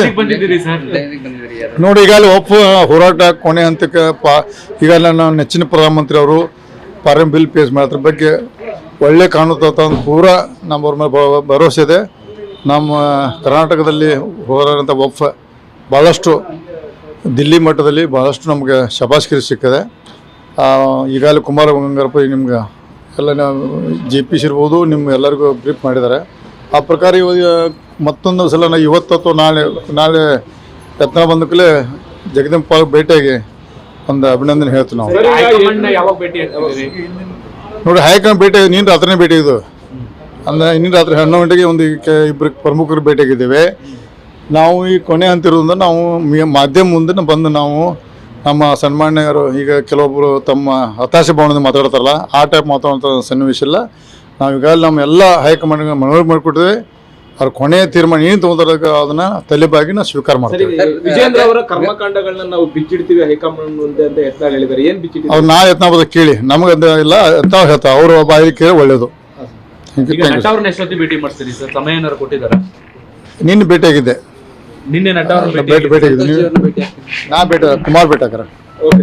ಎಲ್ಲಿಗೆ ಬಂದಿದ್ದೀರಿ ಸರ್. ನೋಡಿ ಈಗ ಅಲ್ಲಿ ಒಪ್ಪು ಹೋರಾಟ ಕೊನೆ ಹಂತಕ್ಕೆ ಪಾ ಈಗ ನಾವು ನೆಚ್ಚಿನ ಪ್ರಧಾನಮಂತ್ರಿ ಅವರು ಫಾರಿನ್ ಬಿಲ್ ಪೇಸ್ ಮಾಡೋದ್ರ ಬಗ್ಗೆ ಒಳ್ಳೆ ಕಾಣುತ್ತ ಪೂರ ಪೂರಾ ನಮ್ಮವ್ರ ಮೇಲೆ ಭ- ಭರವಸೆ ಇದೆ. ನಮ್ಮ ಕರ್ನಾಟಕದಲ್ಲಿ ಹೋರಾಡೋಂಥ ಒಪ್ ಭಾಳಷ್ಟು ದಿಲ್ಲಿ ಮಟ್ಟದಲ್ಲಿ ಭಾಳಷ್ಟು ನಮಗೆ ಶಬಾಷ್ಕಿರಿ ಸಿಕ್ಕಿದೆ. ಈಗಾಗಲೇ ಕುಮಾರ ಗಂಗಾರಪ್ಪ ನಿಮ್ಗೆ ಎಲ್ಲ ಜೆ ಪಿ ಸಿ ಇರ್ಬೋದು ನಿಮ್ಮ ಎಲ್ಲರಿಗೂ ಬ್ರೀಫ್ ಮಾಡಿದ್ದಾರೆ. ಆ ಪ್ರಕಾರ ಇವಾಗ ಮತ್ತೊಂದು ಸಲ ನಾ ಇವತ್ತು ಅಥವಾ ನಾಳೆ ನಾಳೆ ಯತ್ನ ಬಂದ ಜಗದೀಪ್ ಪಾಲ್ ಭೇಟಿಯಾಗಿ ಒಂದು ಅಭಿನಂದನೆ ಹೇಳ್ತೀವಿ ನಾವು. ನೋಡಿ ಹೈಕಮಾಂಡ್ ಭೇಟಿ ನೀನು ರಾತ್ರಿನೇ ಭೇಟಿ ಇದು. ಅಂದರೆ ಇನ್ನಿನ ರಾತ್ರಿ ಹನ್ನೊಂದು ಗಂಟೆಗೆ ಒಂದು ಕೆ- ಇಬ್ಬರು ಪ್ರಮುಖರು ಭೇಟಿಯಾಗಿದ್ದೇವೆ. ನಾವು ಈ ಕೊನೆ ಅಂತಿರೋದ್ರಿಂದ ನಾವು ಮಿ- ಮಾಧ್ಯಮ ಮುಂದೆ ಬಂದು ನಾವು ನಮ್ಮ ಸನ್ಮಾನ್ಯರು ಈಗ ಕೆಲವೊಬ್ಬರು ತಮ್ಮ ಹತಾಶೆ ಭಾವನೆಯಿಂದ ಮಾತಾಡ್ತಾರಲ್ಲ ಆ ಟೈಪ್ ಮಾತಾಡೋಂಥ ಸನ್ನಿವೇಶ ಇಲ್ಲ. ನಾವು ಈಗಾಗಲೇ ನಮ್ಮ ಎಲ್ಲ ಹೈಕಮಾಂಡ್ಗೆ ಮನವಿ ಮಾಡಿಕೊಟ್ಟಿದ್ದೇವೆ. ಅವ್ರ ಕೊನೆಯ ತೀರ್ಮಾನ ಏನು ತಗೊಂಡ್ರೆ ಅದನ್ನ ತಲೆಬಾಗಿ ನಾವು ಸ್ವೀಕಾರ ಮಾಡ್ತೀವಿ. ವಿಜೇಂದ್ರ ಅವರ ಕರ್ಮಕಾಂಡಗಳನ್ನ ನಾವು ಬಿಚ್ಚಿಡ್ತೀವಿ ಹೈಕಮಾಂಡ್ ಮುಂದೆ ಅಂತ ಯತ್ನಾಳ್ ಹೇಳಿದ್ದಾರೆ. ಏನ್ ಬಿಚ್ಚಿಟ್ಟಿದ್ದೀವಿ ಅವ್ರು ನಾ ಯತ್ನ ಬದ ಕೇಳಿ ನಮಗೆ ಅಂತ ಇಲ್ಲ ತಾವು ಹೇಳ್ತಾ ಅವ್ರ ಬಾಯಿ ಕೇಳಿ ಒಳ್ಳೇದು. ಭೇಟಿ ಮಾಡ್ತೀರಿ ಸರ್? ಸಮಯ ಏನಾರು ಕೊಟ್ಟಿದ್ದಾರ? ನಿನ್ನೆ ಭೇಟಿಯಾಗಿದ್ದೆ. ನಿನ್ನೆ ನಟ ಅವ್ರನ್ನ ಭೇಟಿ ಭೇಟಿ ನಾ ಭೇಟಿ ಕುಮಾರ್ ಭೇಟಿ ಹಾಕರ ಓಕೆ